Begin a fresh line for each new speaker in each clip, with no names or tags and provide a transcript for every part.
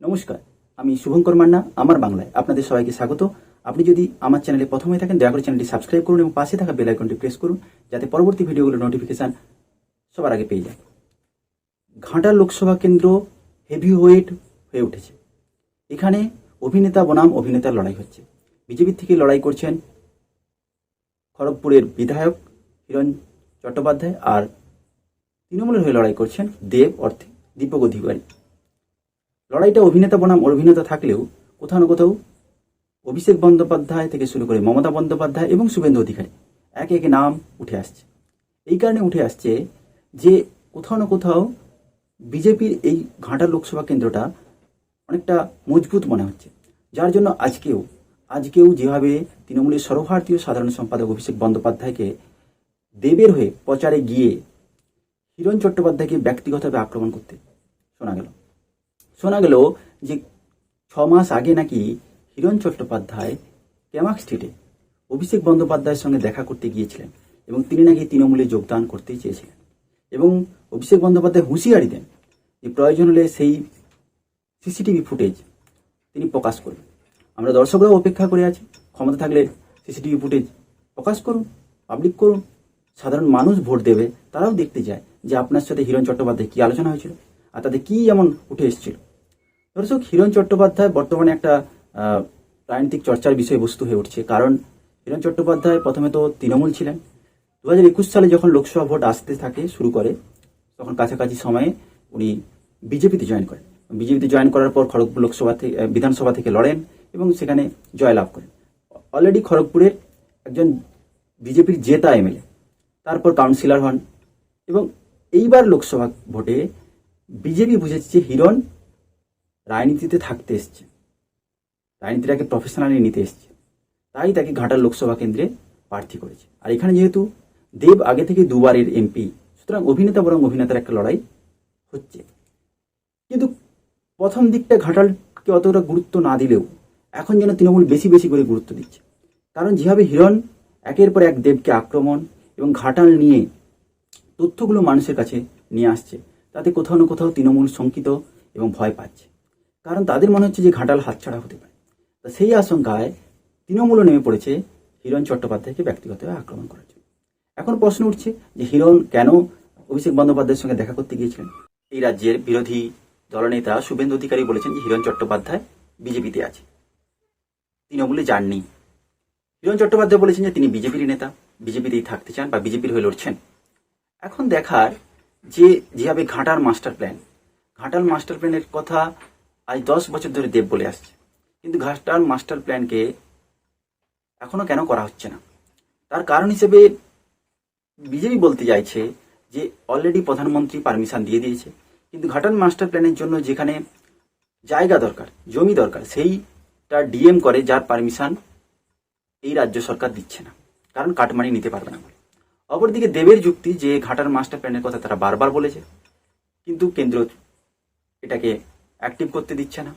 নমস্কার, আমি শুভঙ্কর মান্না, আমার বাংলায়। আপনাদের সবাইকে স্বাগত। আপনি যদি আমার চ্যানেলে প্রথম হয়ে থাকেন, দয়া করে চ্যানেলটি সাবস্ক্রাইব করুন এবং পাশে থাকা বেল আইকনটি প্রেস করুন, যাতে পরবর্তী ভিডিওগুলোর নোটিফিকেশান সবার আগে পেয়ে যায় ঘাটাল লোকসভা কেন্দ্র হেভি ওয়েট হয়ে উঠেছে। এখানে অভিনেতা বনাম অভিনেতার লড়াই হচ্ছে। বিজেপি থেকে লড়াই করছেন খড়গপুরের বিধায়ক হিরণ চট্টোপাধ্যায় আর তৃণমূলের হয়ে লড়াই করছেন দেব অর্থে দীপক অধিকারী। লড়াইটা অভিনেতা বনাম, অভিনেতা থাকলেও কোথাও না কোথাও অভিষেক বন্দ্যোপাধ্যায় থেকে শুরু করে মমতা বন্দ্যোপাধ্যায় এবং শুভেন্দু অধিকারী একে একে নাম উঠে আসছে। এই কারণে উঠে আসছে যে কোথাও না কোথাও বিজেপির এই ঘাটা লোকসভা কেন্দ্রটা অনেকটা মজবুত মনে হচ্ছে। যার জন্য আজকেও আজকেও যেভাবে তৃণমূলের সর্বভারতীয় সাধারণ সম্পাদক অভিষেক বন্দ্যোপাধ্যায়কে দেবের হয়ে প্রচারে গিয়ে হিরণ চট্টোপাধ্যায়কে ব্যক্তিগতভাবে আক্রমণ করতে শোনা গেল। শোনা গেল যে ছ মাস আগে নাকি হিরণ চট্টোপাধ্যায় ক্যামাক স্ট্রিটে অভিষেক বন্দ্যোপাধ্যায়ের সঙ্গে দেখা করতে গিয়েছিলেন এবং তিনি নাকি তৃণমূলে যোগদান করতে চেয়েছিলেন। এবং অভিষেক বন্দ্যোপাধ্যায় হুঁশিয়ারি দেন যে প্রয়োজন হলে সেই সিসিটিভি ফুটেজ তিনি প্রকাশ করবেন আমরা দর্শকরাও অপেক্ষা করে আছি। ক্ষমতা থাকলে সিসিটিভি ফুটেজ প্রকাশ করুন, পাবলিক করুন। সাধারণ মানুষ ভোট দেবে, তারাও দেখতে যায় যে আপনার সাথে হিরণ চট্টোপাধ্যায় কী আলোচনা হয়েছিল আর তাতে কি এমন উঠে এসেছিল। দর্শক হিরণ চট্টোপাধ্যায় বর্তমানে একটা রাজনৈতিক চর্চার বিষয়বস্তু হয়ে উঠছে। কারণ হিরণ চট্টোপাধ্যায় প্রথমে তো তৃণমূল ছিলেন। দু হাজার একুশ সালে যখন লোকসভা ভোট আসতে থাকে, শুরু করে, তখন কাছাকাছি সময়ে উনি বিজেপিতে জয়েন করেন। বিজেপিতে জয়েন করার পর খড়গপুর লোকসভা থেকে বিধানসভা থেকে লড়েন এবং সেখানে জয়লাভ করেন। অলরেডি খড়গপুরের একজন বিজেপির জেতা এমএলএ তারপর কাউন্সিলর হন এবং এইবার লোকসভা ভোটে বিজেপি বুঝেছে যে হিরণ রাজনীতিতে থাকতে এসছে। রাজনীতিটাকে প্রফেশনালি নিতে এসছে। তাই তাকে ঘাটাল লোকসভা কেন্দ্রে প্রার্থী করেছে। আর এখানে যেহেতু দেব আগে থেকে দুবারের এমপি সুতরাং অভিনেতা বরং অভিনেতার একটা লড়াই হচ্ছে। কিন্তু প্রথম দিকটা ঘাটালকে অতটা গুরুত্ব না দিলেও এখন যেন তৃণমূল বেশি বেশি করে গুরুত্ব দিচ্ছে। কারণ যেভাবে হিরণ একের পর এক দেবকে আক্রমণ এবং ঘাটাল নিয়ে তথ্যগুলো মানুষের কাছে নিয়ে আসছে, তাতে কোথাও না কোথাও তৃণমূল শঙ্কিত এবং ভয় পাচ্ছে। কারণ তাদের মনে হচ্ছে যে ঘাটাল হাতছাড়া হতে পারে। তা সেই আশঙ্কায় তৃণমূলও নেমে পড়েছে হিরণ চট্টোপাধ্যায়কে ব্যক্তিগতভাবে আক্রমণ করার জন্য। এখন প্রশ্ন উঠছে যে হিরণ কেন অভিষেক বন্দ্যোপাধ্যায়ের সঙ্গে দেখা করতে গিয়েছিলেন? এই রাজ্যের বিরোধী দলনেতা শুভেন্দু অধিকারী বলেছেন যে হিরণ চট্টোপাধ্যায় বিজেপিতে আছে। তৃণমূলে যাননি। হিরণ চট্টোপাধ্যায় বলেছেন যে তিনি বিজেপির নেতা, বিজেপিতেই থাকতে চান বা বিজেপির হয়ে লড়ছেন। এখন দেখার যে যেভাবে ঘাটার মাস্টার প্ল্যান, ঘাটাল মাস্টার প্ল্যানের কথা আজ দশ বছর ধরে দেব বলে আসছে। কিন্তু ঘাটাল মাস্টার প্ল্যানকে এখনও কেন করা হচ্ছে না? তার কারণ হিসেবে বিজেপি বলতে চাইছে যে অলরেডি প্রধানমন্ত্রী পারমিশন দিয়ে দিয়েছে। কিন্তু ঘাটাল মাস্টার প্ল্যানের জন্য যেখানে জায়গা দরকার, জমি দরকার, সেইটা ডিএম করে, যার পারমিশন এই রাজ্য সরকার দিচ্ছে না। কারণ কাটমানি নিতে পারবে না। বলে অপরদিকে দেবের যুক্তি যে ঘাটার মাস্টার প্ল্যানের কথা তারা বারবার বলেছে। কিন্তু কেন্দ্র এটাকে অ্যাক্টিভ করতে দিচ্ছে না।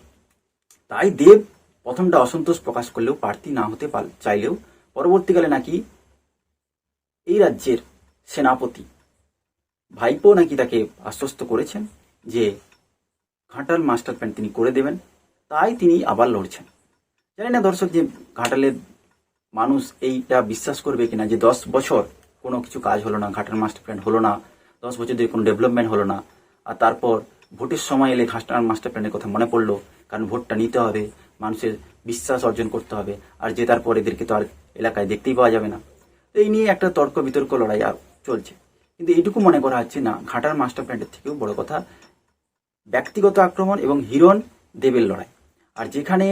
তাই দেব প্রথমটা অসন্তোষ প্রকাশ করলেও প্রার্থী না হতে চাইলেও পরবর্তীকালে নাকি এই রাজ্যের সেনাপতি ভাইপো নাকি তাকে আশ্বস্ত করেছেন যে ঘাটাল মাস্টার প্ল্যান তিনি করে দেবেন, তাই তিনি আবার লড়ছেন। জানি না দর্শক যে ঘাটালের মানুষ এইটা বিশ্বাস করবে কিনা যে দশ বছর কোনো কিছু কাজ হলো না, ঘাটাল মাস্টার প্ল্যান হলো না, দশ বছর ধরে কোনো ডেভেলপমেন্ট হলো না, আর তারপর ভোটের সময় এলে ঘাটাল মাস্টার প্ল্যানের কথা মনে পড়ল। কারণ ভোটটা নিতে হবে, মানুষের বিশ্বাস অর্জন করতে হবে, আর জেতার পর এদেরকে তো আর এলাকায় দেখতেই পাওয়া যাবে না। তো এই নিয়ে একটা তর্ক বিতর্ক লড়াই চলছে। কিন্তু এইটুকু মনে করা হচ্ছে না ঘাটার মাস্টার প্ল্যানের থেকেও বড় কথা, ব্যক্তিগত আক্রমণ এবং হিরণ দেবের লড়াই। আর যেখানে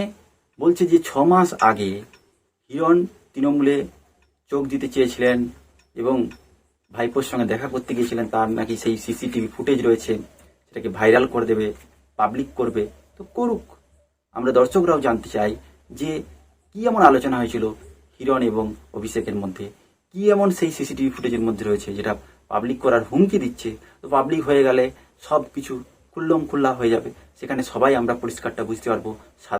বলছে যে ছ মাস আগে হিরণ তৃণমূলে চোখ দিতে চেয়েছিলেন এবং ভাইপোর সঙ্গে দেখা করতে গিয়েছিলেন, তার নাকি সেই সিসিটিভি ফুটেজ রয়েছে। সেটাকে ভাইরাল করে দেবে পাবলিক করবে, তো করুক। আমরা দর্শকরাও জানতে চাই যে কি এমন আলোচনা হয়েছিল হিরণ এবং অভিষেকের মধ্যে? কি এমন সেই সিসিটিভি ফুটেজের মধ্যে রয়েছে যেটা পাবলিক করার হুমকি দিচ্ছে? তো পাবলিক হয়ে গেলে সব কিছু খুল্লম খুল্লা হয়ে যাবে। সেখানে সবাই আমরা পরিষ্কারটা বুঝতে পারব।